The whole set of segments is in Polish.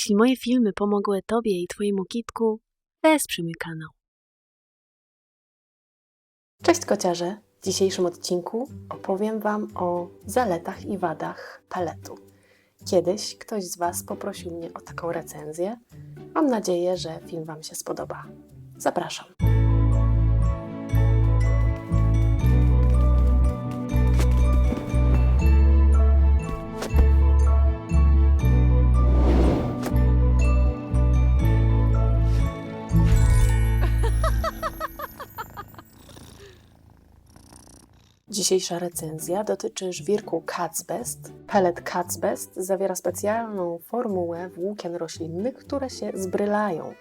Jeśli moje filmy pomogły Tobie i Twojemu kitku, wesprzyj mój kanał. Cześć kociarze! W dzisiejszym odcinku opowiem Wam o zaletach i wadach peletu. Kiedyś ktoś z Was poprosił mnie o taką recenzję. Mam nadzieję, że film Wam się spodoba. Zapraszam. Dzisiejsza recenzja dotyczy żwirku Catsbest. Pellet Catsbest zawiera specjalną formułę włókien roślinnych, które się zbrylają.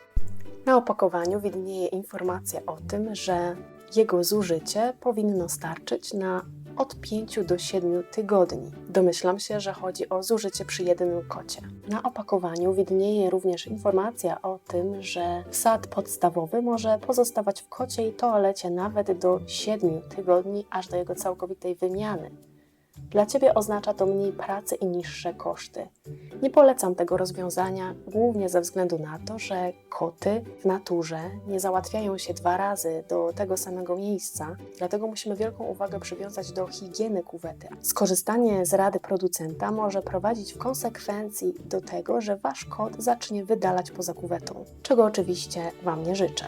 Na opakowaniu widnieje informacja o tym, że jego zużycie powinno starczyć na od 5 do 7 tygodni. Domyślam się, że chodzi o zużycie przy jednym kocie. Na opakowaniu widnieje również informacja o tym, że sad podstawowy może pozostawać w kocie i toalecie nawet do 7 tygodni, aż do jego całkowitej wymiany. Dla Ciebie oznacza to mniej pracy i niższe koszty. Nie polecam tego rozwiązania głównie ze względu na to, że koty w naturze nie załatwiają się dwa razy do tego samego miejsca, dlatego musimy wielką uwagę przywiązać do higieny kuwety. Skorzystanie z rady producenta może prowadzić w konsekwencji do tego, że Wasz kot zacznie wydalać poza kuwetą, czego oczywiście Wam nie życzę.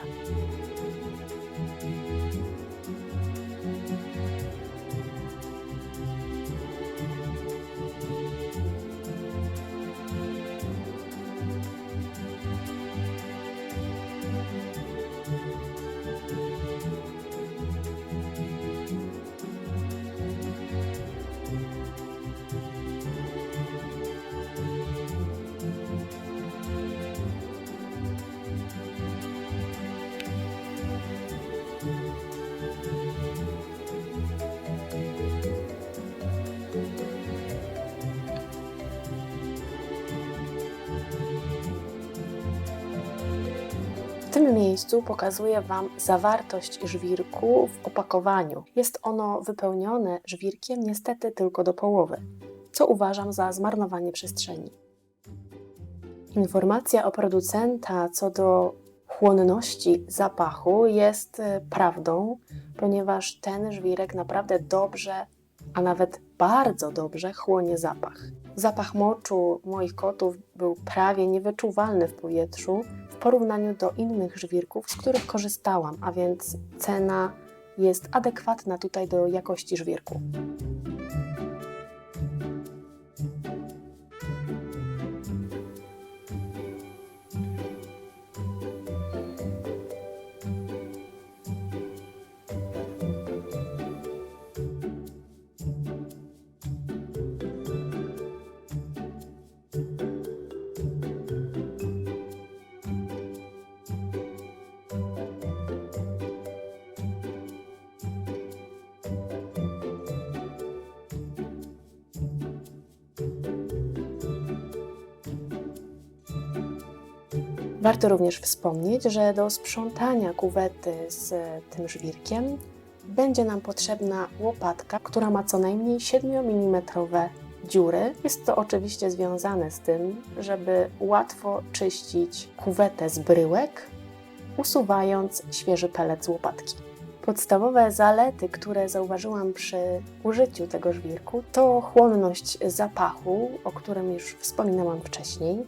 Tym miejscu pokazuję Wam zawartość żwirku w opakowaniu. Jest ono wypełnione żwirkiem niestety tylko do połowy, co uważam za zmarnowanie przestrzeni. Informacja o producenta co do chłonności zapachu jest e, prawdą, ponieważ ten żwirek naprawdę dobrze, a nawet bardzo dobrze chłonie zapach. Zapach moczu moich kotów był prawie niewyczuwalny w powietrzu porównaniu do innych żwirków, z których korzystałam, a więc cena jest adekwatna tutaj do jakości żwirku. Warto również wspomnieć, że do sprzątania kuwety z tym żwirkiem będzie nam potrzebna łopatka, która ma co najmniej 7 mm dziury. Jest to oczywiście związane z tym, żeby łatwo czyścić kuwetę z bryłek, usuwając świeży pelet z łopatki. Podstawowe zalety, które zauważyłam przy użyciu tego żwirku, to chłonność zapachu, o którym już wspominałam wcześniej.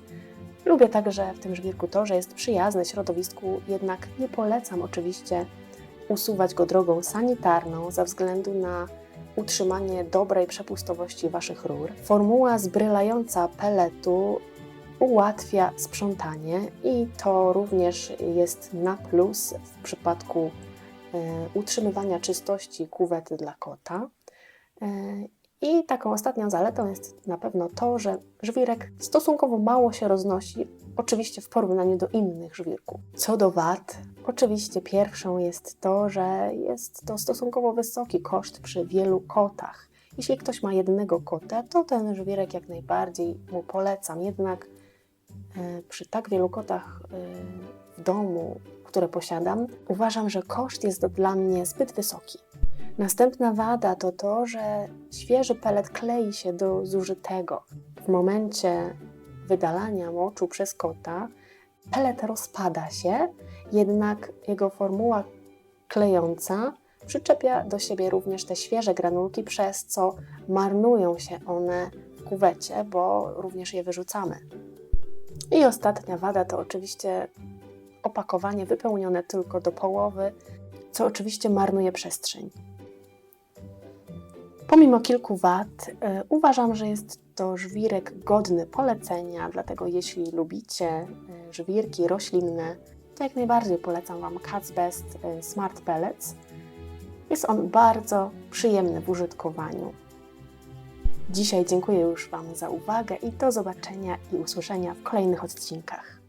Lubię także w tym żwirku to, że jest przyjazny środowisku, jednak nie polecam oczywiście usuwać go drogą sanitarną ze względu na utrzymanie dobrej przepustowości Waszych rur. Formuła zbrylająca peletu ułatwia sprzątanie i to również jest na plus w przypadku e, utrzymywania czystości kuwety dla kota. I taką ostatnią zaletą jest na pewno to, że żwirek stosunkowo mało się roznosi, oczywiście w porównaniu do innych żwirków. Co do wad, oczywiście pierwszą jest to, że jest to stosunkowo wysoki koszt przy wielu kotach. Jeśli ktoś ma jednego kota, to ten żwirek jak najbardziej mu polecam. Jednak e, przy tak wielu kotach e, w domu, które posiadam, uważam, że koszt jest dla mnie zbyt wysoki. Następna wada to to, że świeży pelet klei się do zużytego. W momencie wydalania moczu przez kota pelet rozpada się, jednak jego formuła klejąca przyczepia do siebie również te świeże granulki, przez co marnują się one w kuwecie, bo również je wyrzucamy. I ostatnia wada to oczywiście opakowanie wypełnione tylko do połowy, co oczywiście marnuje przestrzeń. Pomimo kilku wad, y, uważam, że jest to żwirek godny polecenia, dlatego jeśli lubicie y, żwirki roślinne, to jak najbardziej polecam Wam Cat's Best y, Smart Pellets. Jest on bardzo przyjemny w użytkowaniu. Dzisiaj dziękuję już Wam za uwagę i do zobaczenia i usłyszenia w kolejnych odcinkach.